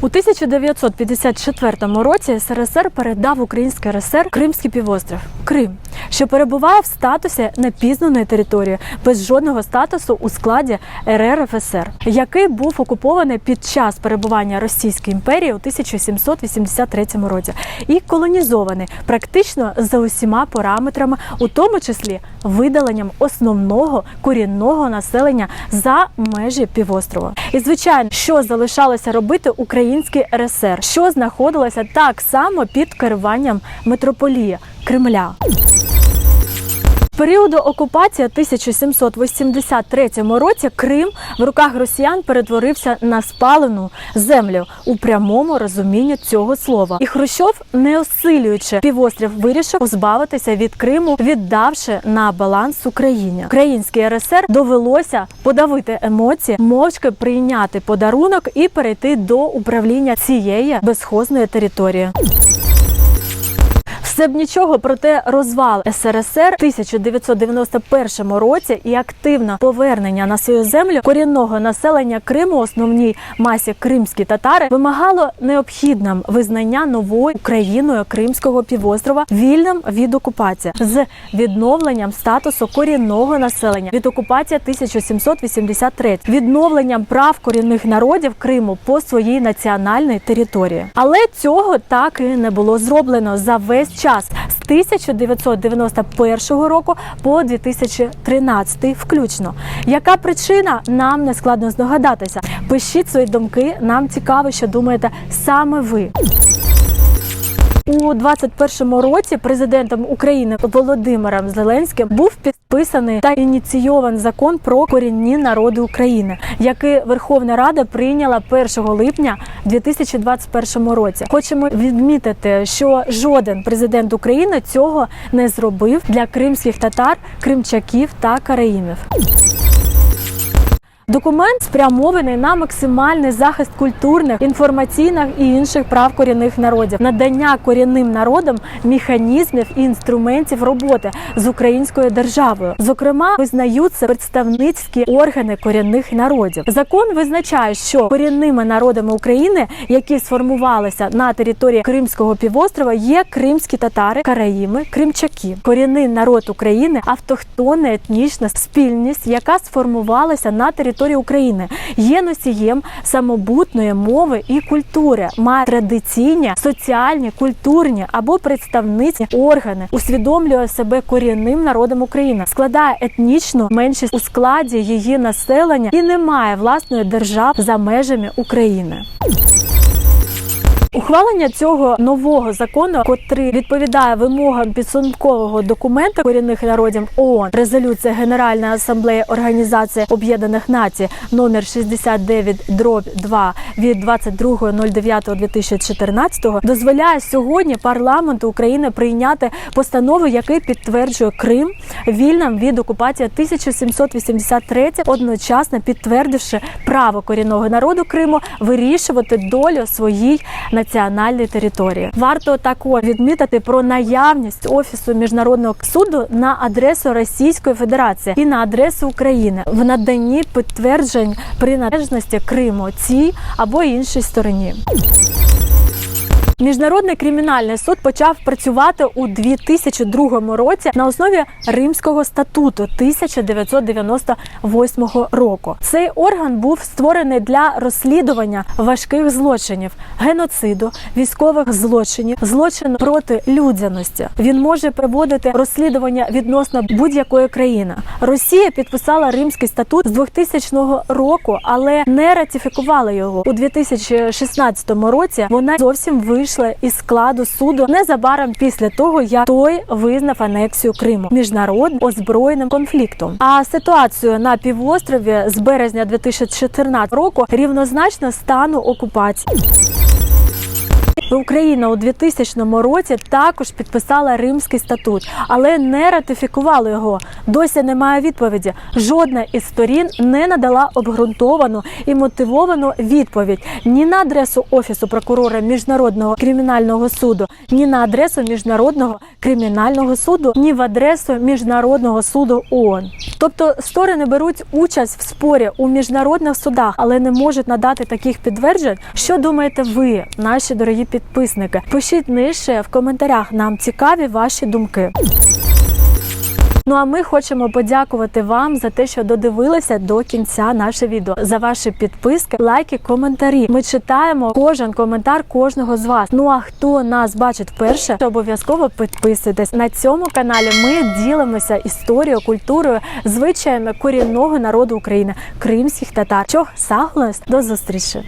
У 1954 році СРСР передав українське РСР Кримський півострів Крим, що перебуває в статусі непізнаної території без жодного статусу у складі РРФСР, який був окупований під час перебування Російської імперії у 1783 році і колонізований практично за усіма параметрами, у тому числі видаленням основного корінного населення за межі півострова. І звичайно, що залишалося робити український РСР, що знаходилося так само під керуванням митрополії Кремля. Періоду окупації 1783 році Крим в руках росіян перетворився на спалену землю у прямому розумінні цього слова. І Хрущов, не осилюючи півострів, вирішив позбавитися від Криму, віддавши на баланс Україні. Український РСР довелося подавити емоції, мовчки прийняти подарунок і перейти до управління цієї безхозної території. Все б нічого, проте розвал СРСР в 1991 році і активне повернення на свою землю корінного населення Криму, основній масі кримські татари, вимагало необхідним визнання новою Україною Кримського півострова вільним від окупації з відновленням статусу корінного населення від окупації 1783, відновленням прав корінних народів Криму по своїй національній території. Але цього так і не було зроблено за весь час з 1991 року по 2013 включно. Яка причина нам не складно здогадатися? Пишіть свої думки. Нам цікаво, що думаєте саме ви. У 21-му році президентом України Володимиром Зеленським був підписаний та ініційований закон про корінні народи України, який Верховна Рада прийняла 1 липня 2021 році. Хочемо відмітити, що жоден президент України цього не зробив для кримських татар, кримчаків та караїмів. Документ спрямований на максимальний захист культурних, інформаційних і інших прав корінних народів, надання корінним народам механізмів і інструментів роботи з українською державою. Зокрема, визнаються представницькі органи корінних народів. Закон визначає, що корінними народами України, які сформувалися на території Кримського півострова, є кримські татари, караїми, кримчаки. Корінний народ України автохтонна етнічна спільність, яка сформувалася на території України, є носієм самобутної мови і культури, має традиційні, соціальні, культурні або представницькі органи, усвідомлює себе корінним народом України, складає етнічну меншість у складі її населення і не має власної держави за межами України. Ухвалення цього нового закону, котрий відповідає вимогам підсумкового документа корінних народів ООН, резолюція Генеральної асамблеї Організації Об'єднаних Націй номер 69 дроб 2 від 22.09.2014 дозволяє сьогодні парламенту України прийняти постанову, який підтверджує Крим вільним від окупації 1783, одночасно підтвердивши право корінного народу Криму вирішувати долю своїй національної території. Варто також відмітити про наявність офісу міжнародного суду на адресу Російської Федерації і на адресу України в наданні підтверджень приналежності Криму цій або іншій стороні. Міжнародний кримінальний суд почав працювати у 2002 році на основі Римського статуту 1998 року. Цей орган був створений для розслідування важких злочинів, геноциду, військових злочинів, злочину проти людяності. Він може проводити розслідування відносно будь-якої країни. Росія підписала Римський статут з 2000 року, але не ратифікувала його у 2016 році. Вона зовсім вийшла із складу суду незабаром після того, як той визнав анексію Криму міжнародним озброєним конфліктом. А ситуацію на півострові з березня 2014 року рівнозначно стану окупації. Україна у 2000 році також підписала Римський статут, але не ратифікувала його. Досі немає відповіді. Жодна із сторін не надала обґрунтовану і мотивовану відповідь ні на адресу офісу прокурора міжнародного кримінального суду, ні на адресу міжнародного кримінального суду, ні в адресу міжнародного суду ООН. Тобто сторони беруть участь в спорі у міжнародних судах, але не можуть надати таких підтверджень. Що думаєте ви, наші дорогі підписники? Пишіть нижче в коментарях. Нам цікаві ваші думки. Ну а ми хочемо подякувати вам за те, що додивилися до кінця наше відео, за ваші підписки, лайки, коментарі. Ми читаємо кожен коментар кожного з вас. Ну а хто нас бачить вперше, то обов'язково підписуйтесь на цьому каналі. Ми ділимося історією, культурою, звичаями корінного народу України, кримських татар. Чох саглас до зустрічі.